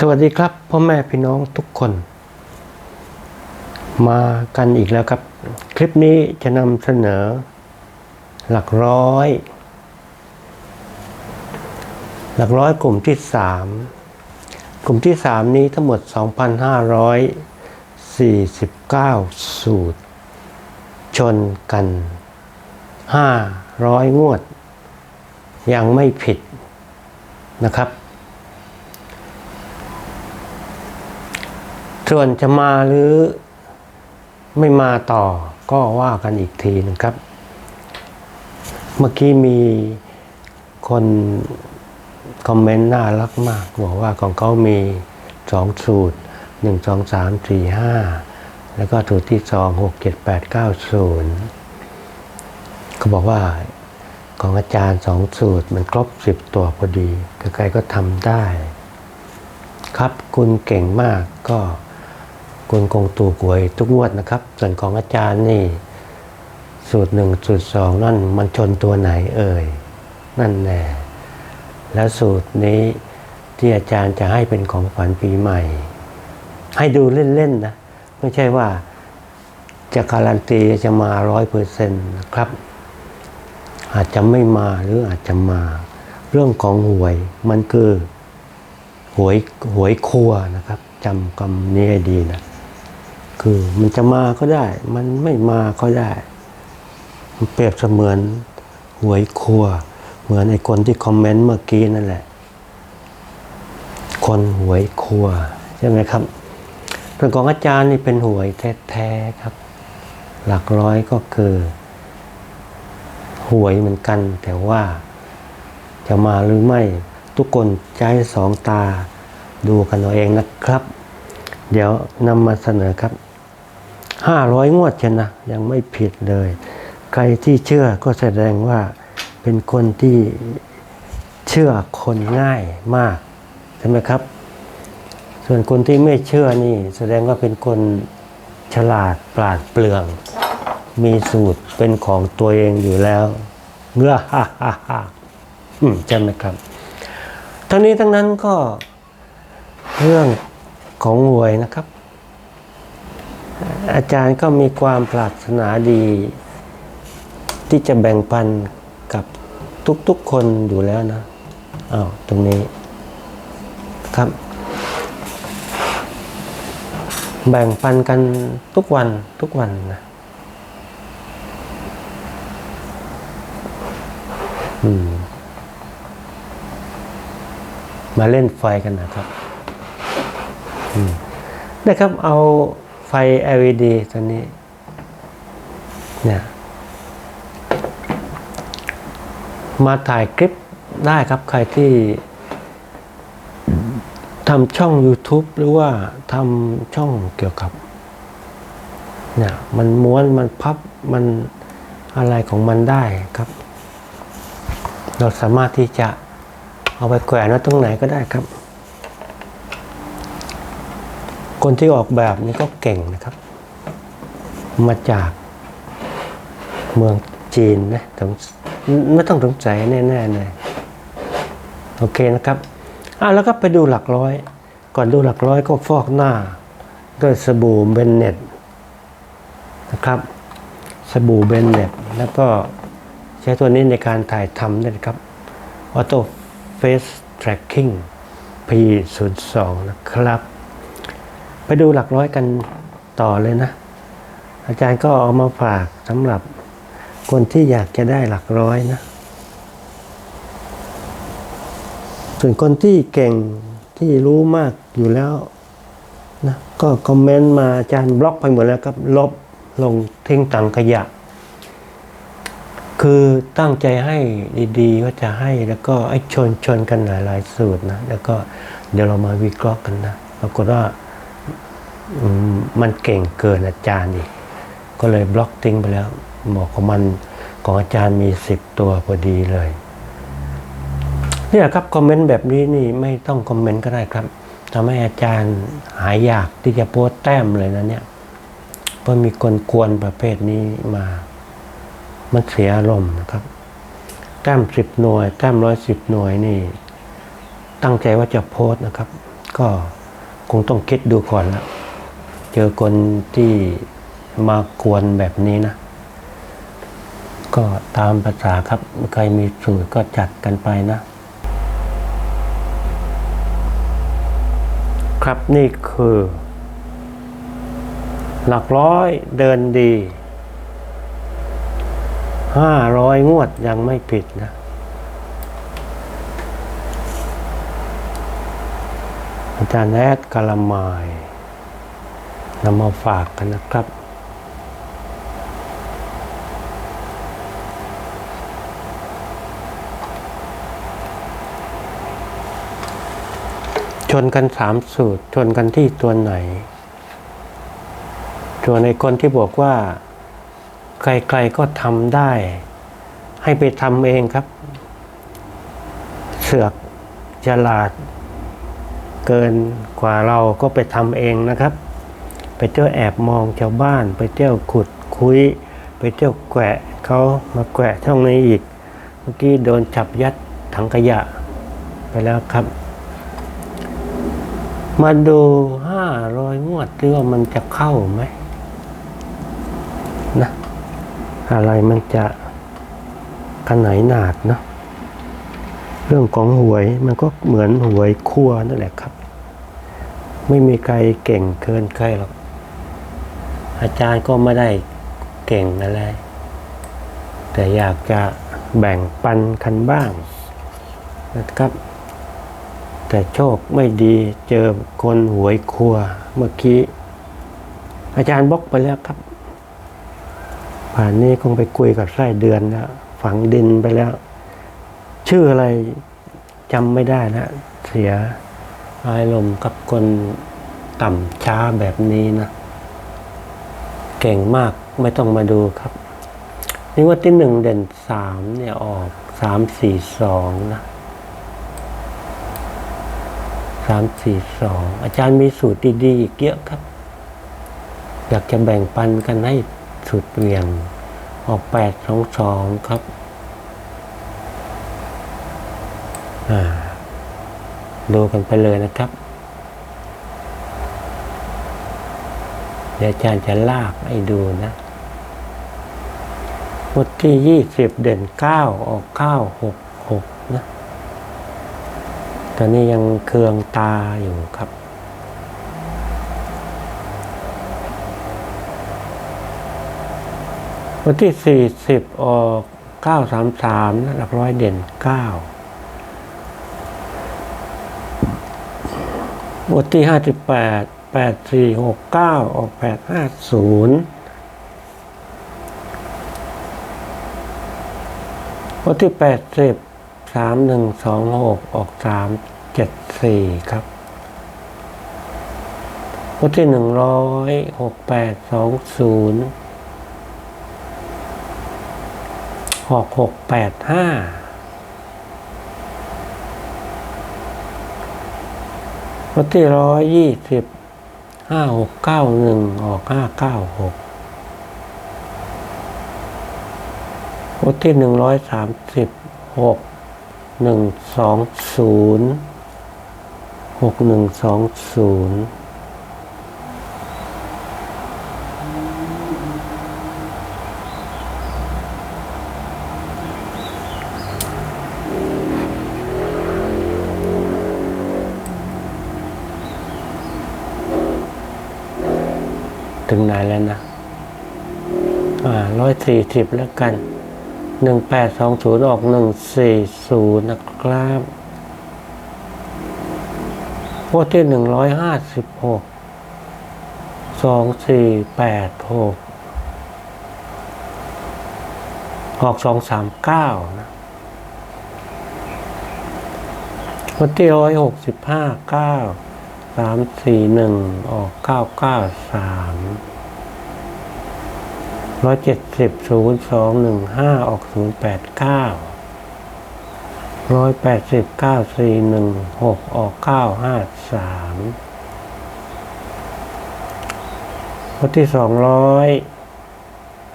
สวัสดีครับพ่อแม่พี่น้องทุกคน มากันอีกแล้วครับ คลิปนี้จะนำเสนอ หลักร้อย หลักร้อยกลุ่มที่สามกลุ่มที่สามนี้ทั้งหมด 2,549 สูตร ชนกัน 500 งวด ยังไม่ผิดนะครับ ส่วนจะมาหรือไม่มาต่อก็ว่ากันอีกทีหนึงครับ เมื่อกี้มีคนคอมเมนต์น่ารักมาก บอกว่าของเขามีสองสูตรหนึ่งสองสามสี่ห้าแล้วก็สูตรที่สองหกเจ็ดแปดเก้าศูนย์เขาบอกว่าของอาจารย์สองสูตรมันครบสิบตัวพอดีใครๆก็ทำได้ ครับคุณเก่งมากก็ คุณคงตูกหวยทุกงวดนะครับ ส่วนของอาจารย์นี่ สูตรหนึ่งสูตรสองนั่นมันชนตัวไหนเอ่ย นั่นแน่แล้วสูตรนี้ที่อาจารย์จะให้เป็นของขวัญปีใหม่ ให้ดูเล่น ๆ นะ ไม่ใช่ว่าจะการันตีจะมาร้อยเปอร์เซ็นต์นะครับ อาจจะไม่มาหรืออาจจะมา เรื่องของหวยมันคือหวยหวยครัวนะครับจำคำนี้ให้ดีนะ คือมันจะมาก็ได้ มันไม่มาก็ได้มันเปรียบเสมือนหวยครัว เหมือนไอ้คนที่คอมเมนต์เมื่อกี้นั่นแหละ คนหวยครัว ใช่ไหมครับส่วนของอาจารย์นี่เป็นหวยแท้ๆครับ หลักร้อยก็คือหวยเหมือนกัน แต่ว่าจะมาหรือไม่ทุกคนใช้สองตาดูกันเอาเองนะครับ เดี๋ยวนำมาเสนอครับ ห้าร้อยงวดเชนะยังไม่ผิดเลย ใครที่เชื่อก็แสดงว่าเป็นคนที่เชื่อคนง่ายมากใช่ไหมครับ ส่วนคนที่ไม่เชื่อนี่แสดงว่าเป็นคนฉลาดปราดเปรื่อง มีสูตรเป็นของตัวเองอยู่แล้วเงื่อฮ่าฮ่าฮ่าใช่ไหมครับ ทั้งนี้ทั้งนั้นก็เรื่องของหวยนะครับ อาจารย์ก็มีความปรารถนาดี ที่จะแบ่งปันกับทุกๆคนอยู่แล้วนะอ้าวตรงนี้ครับ แบ่งปันกันทุกวันทุกวันนะอืมมาเล่นไฟกันนะครับ อืมนะครับเอา ไฟ LED ตัวนี้เนี่ยมาถ่ายคลิปได้ครับใครที่ทำช่อง YouTube หรือว่าทำช่องเกี่ยวกับเนี่ยมันม้วนมันพับมันอะไรของมันได้ครับ เราสามารถที่จะเอาไปแขวนไว้ตรงไหนก็ได้ครับ คนที่ออกแบบนี้ก็เก่งนะครับ มาจากเมืองจีนนะต้องไม่ต้องสงสัยแน่ๆเลยโอเคนะครับอะแล้วก็ไปดูหลักร้อย ก่อนดูหลักร้อยก็ฟอกหน้าด้วยสบู่เบนเน็ตนะครับสบู่เบนเน็ตแล้วก็ใช้ตัวนี้ในการถ่ายทำด้วยนะครับ Auto Face Tracking P02 นะครับ ไปดูหลักร้อยกันต่อเลยนะ อาจารย์ก็เอามาฝากสำหรับคนที่อยากจะได้หลักร้อยนะ ส่วนคนที่เก่งที่รู้มากอยู่แล้วนะก็คอมเมนต์มาอาจารย์บล็อกไปหมดแล้วครับ ลบลงทิ้งตังขยะ คือตั้งใจให้ดีๆว่าจะให้แล้วก็ไอ้ชนชนกันหลายๆสูตรนะ แล้วก็เดี๋ยวเรามาวิเคราะห์กันนะ ปรากฏว่า มันเก่งเกินอาจารย์อีกก็เลยบล็อกทิ้งไปแล้วบอกของมันของอาจารย์มีสิบตัวพอดีเลยเนี่ยครับคอมเมนต์แบบนี้นี่ไม่ต้องคอมเมนต์ก็ได้ครับทำให้อาจารย์หายอยากที่จะโพสแต้มเลยนะเนี่ยเพราะมีคนกวนประเภทนี้มา มันเสียอารมณ์นะครับ แต้มสิบหน่วย แต้มร้อยสิบหน่วยนี่ ตั้งใจว่าจะโพสนะครับ ก็คงต้องคิดดูก่อนและ เจอคนที่มากวนแบบนี้นะ ก็ตามภาษาครับ ใครมีสูตรก็จัดกันไปนะ ครับนี่คือ หลักร้อยเดินดีห้าร้อยงวดยังไม่ผิดนะ อาจารย์แอดกะละมาย นำมาฝากกันนะครับ ชนกันสามสูตร ชนกันที่ตัวไหนส่วในคนที่บอกว่า ใครๆก็ทำได้ ให้ไปทำเองครับ เสือกฉลาด เกินกว่าเราก็ไปทำเองนะครับ ไปเที่ยวแอบมองชาวบ้าน ไปเที่ยวขุดคุย ไปเที่ยวแกะเขามาแกะช่องนี้อีก เมื่อกี้โดนจับยัดถังขยะไปแล้วครับ มาดูห้าร้อยงวดที่ว่ามันจะเข้าไหมนะอะไรมันจะกันไหนหนาดเนาะเรื่องของหวยมันก็เหมือนหวยคั่วนั่นแหละครับ ไม่มีใครเก่งเกินใครหรอก อาจารย์ก็ไม่ได้เก่งอะไร แต่อยากจะแบ่งปันกันบ้างนะครับ แต่โชคไม่ดีเจอคนหวยครัวเมื่อกี้ อาจารย์บล็อกไปแล้วครับป่านนี้คงไปคุยกับไส้เดือนแล้วฝังดินไปแล้ว ชื่ออะไรจำไม่ได้นะ เสียอารมณ์กับคนต่ำช้าแบบนี้นะ ก่งมากไม่ต้องมาดูครับนี่ว่าที่หนึ่งเด่นสามเนี่ยออกสามสี่สองนะสามสี่สองอาจารย์มีสูตรดีๆอีกเยอะครับ อยากจะแบ่งปันกันให้สุดเวียงออกแปดสองสองครับอ่าดูกันไปเลยนะครับ เดี๋ยวอาจารย์จะลากให้ดูนะบทที่ยี่สิบเด่นเก้าออกเก้าหกหกนะ ตอนนี้ยังเคืองตาอยู่ครับวันที่สี่สิบออกเก้าสามสามนะหลักร้อยเด่นเก้าวันที่ห้าสิบแปด แปดสี่หกเก้าออกแปดห้าศูนย์วันที่แปดสิบสามหนึ่งสองหกออกสามเจ็ดสี่ครับวันที่หนึ่งร้อยหกแปดสองศูนย์หกหกแปดห้าวันที่ร้อยยี่สิบ ห้าหกเก้าหนึ่งออกห้าเก้าหกวันที่หนึ่งร้อยสามสิบหกหนึ่งสองศูนย์หกหนึ่งสองศูนย์ ถึงไหนแล้วนะ อ่าร้อยสี่สิบแล้วกันหนึ่งแปดสองศูนย์ออกหนึ่งสี่ศูนย์นะครับพวกที่หนึ่งร้อยห้าสิบหกสองสี่แปดหกออกสองสามเก้านะพวันที่ร้อยหกสิบห้าเก้า สามสี่หนึ่งออกเก้าเก้าสามร้อยเจ็ดสิบศูนย์สองหนึ่งห้าออกศูนย์แปดเก้าร้อยแปดสิบเก้าสี่หนึ่งหกออกเก้าห้าสามวันที่สองร้อย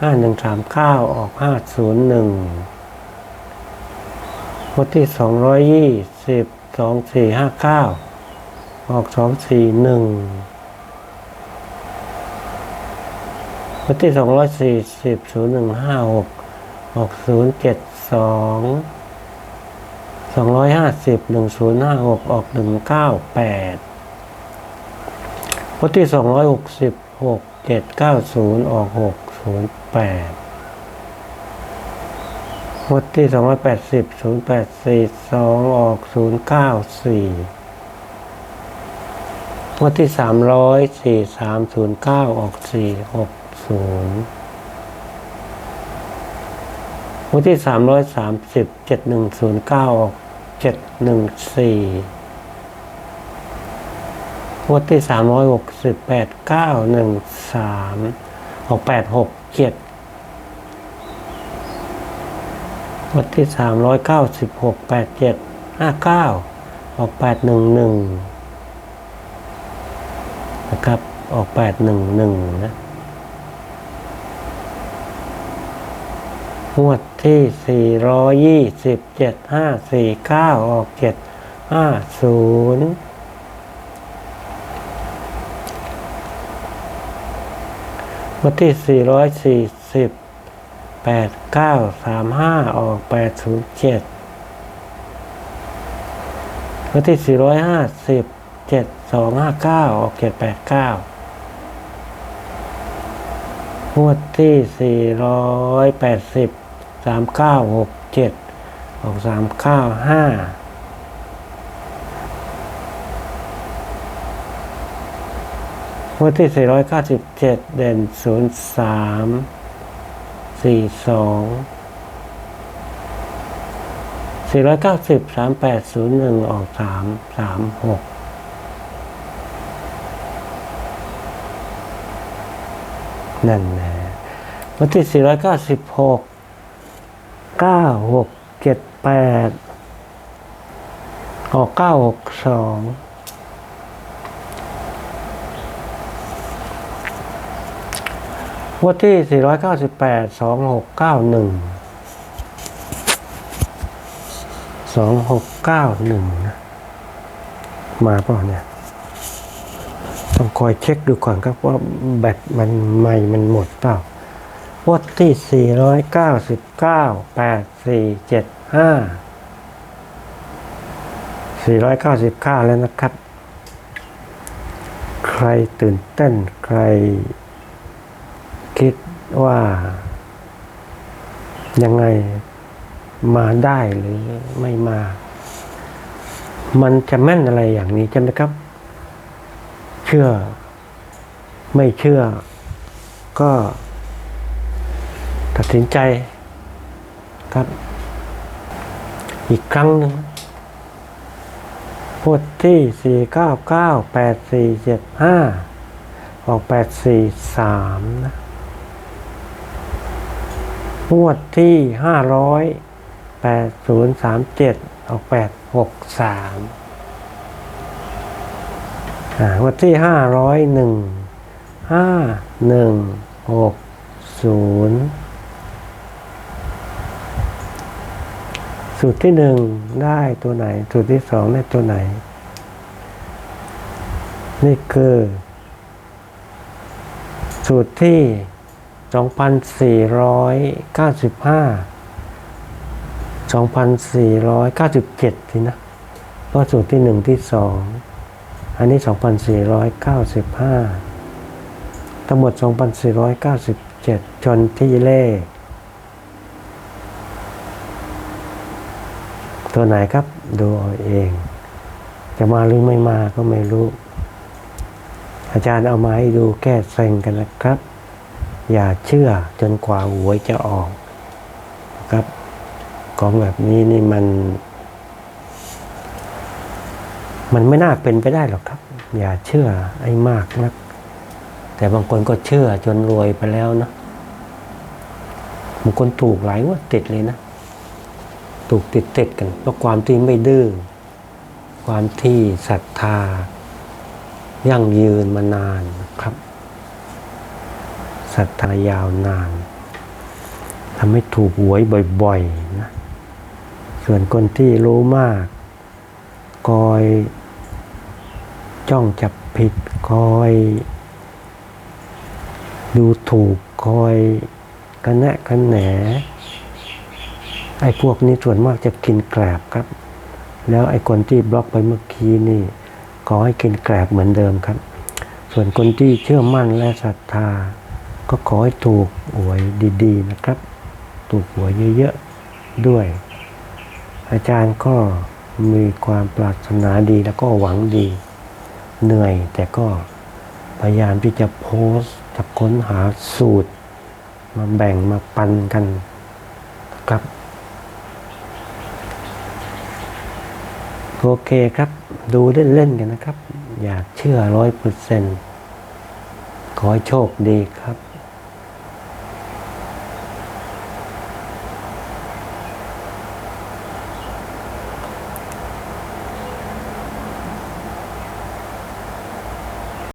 ห้าหนึ่งสามเก้าออกห้าศูนย์หนึ่งวันที่สองร้อยยี่สิบสองสี่ห้าเก้า ออกสองสี่หนึ่งวันที่สองร้อยสี่สิบศูนย์หนึ่งห้าหกออกศูนย์เจ็ดสองสองร้อยห้าสิบหนึ่งศูนย์ห้าหกออกหนึ่งเก้าแปดวันที่สองร้อยหกสิบหกเจ็ดเก้าศูนย์ออกหกศูนย์แปดงวดที่สองร้อยแปดสิบศูนย์แปดสี่สองออกศูนย์เก้าสี่ งวดที่สามร้อยสี่สามศูนย์เก้าออกสี่หกศูนย์งวดที่สามร้อยสามสิบเจ็ดหนึ่งศูนย์เก้าออกเจ็ดหนึ่งสี่งวดที่สามร้อยหกสิบแปดเก้าหนึ่งสามออกแปดหกเจ็ดวัดที่สามร้อยเก้าสิบหกแปดเจ็ดห้าเก้าออกแปดหนึ่งหนึ่ง นะครับ ออกแปดหนึ่งหนึ่งนะงวดที่สี่ร้อยยี่สิบเจ็ดห้าสี่เก้าออกเจ็ดห้าศูนย์งวดที่สี่ร้อยสี่สิบแปดเก้าสามห้าออกแปดศูนย์เจ็ดงวันที่สี่ร้อยห้าสิบ เจ็ดสองห้าเก้าออกเจ็ดแปดเก้างวดที่สี่ร้อยแปดสิบสามเก้าหกเจ็ดออกสามเก้าห้าวันที่สี่ร้อยเก้าสิบเจ็ดเด่นศูนย์สามสี่สองสี่ร้อยเก้าสิบสามแปดศูนย์หนึ่งออกสามสามหก นย์หนึ่งออกสามสามหกนั่นแหละวันที่สี่ร้อยเก้าสิบหกเก้าหกเจ็ดแปดออกเก้าหกสองวันที่ 498 2691 2691นะมาเปล่าเนี่ย ต้องคอยเช็คดูก่อนครับว่าแบตมันไม่มันหมดเปล่าวัดที่ 499 8475 499 แล้วนะครับ ใครตื่นเต้นใครคิดว่า ยังไงมาได้หรือไม่มา มันจะแม่นอะไรอย่างนี้กันนะครับ ชื่อ ไม่เชื่อ ก็ตัดสินใจครับ อีกครั้งหนึ่งพดที่สี่เก้าเก้าแปดสี่เจ็ดห้าออกแปดสี่สามนะงวดที่ห้าร้อยแปดศูนย์สามเจ็ดออกแปดหกสาม วัดที่ห้าร้อยหนึ่งห้าหนึ่งหกศูนย์สูตรที่หนึ่งได้ตัวไหน สูตรที่สองได้ตัวไหน นี่คือ สูตรที่ 2,495 2,497ทีนะก็สูตรที่หนึ่งที่สอง อันนี้ 2,495 ทั้งหมด 2,497จนที่เลขตัวไหนครับ ดูเอาเอง จะมาหรือไม่มาก็ไม่รู้ อาจารย์เอามาให้ดูแก้เซ็งกันนะครับ อย่าเชื่อจนกว่าหวยจะออก ครับ ของแบบนี้นี่มัน มันไม่น่าเป็นไปได้หรอกครับ อย่าเชื่อไอ้มากนัก แต่บางคนก็เชื่อจนรวยไปแล้วนะบางคนถูกหลายว่าติดเลยนะ ถูกติดติดกันเพราะความที่ไม่ดื้อความที่ศรัทธา ยั่งยืนมานานครับศรัทธายาวนานทำให้ถูกหวยบ่อยๆนะส่วนคนที่รู้มากคอย จ้องจับผิดคอย ดูถูกคอยกันแนะกันแหนไอ้พวกนี้ส่วนมากจะกินแกลบครับ แล้วไอ้คนที่บล็อกไปเมื่อกี้นี่ขอให้กินแกลบเหมือนเดิมครับ ส่วนคนที่เชื่อมั่นและศรัทธา ก็ขอให้ถูกหวยดีๆนะครับ ถูกหวยเยอะๆด้วย อาจารย์ก็มีความปรารถนาดีแล้วก็หวังดี เหนื่อยแต่ก็พยายามที่จะโพสต์จะค้นหาสูตร มาแบ่งมาปันกันครับโอเคครับ ดูเล่นๆกันนะครับ อยากเชื่อร้อยเปอร์เซ็นต์ขอโชคดีครับ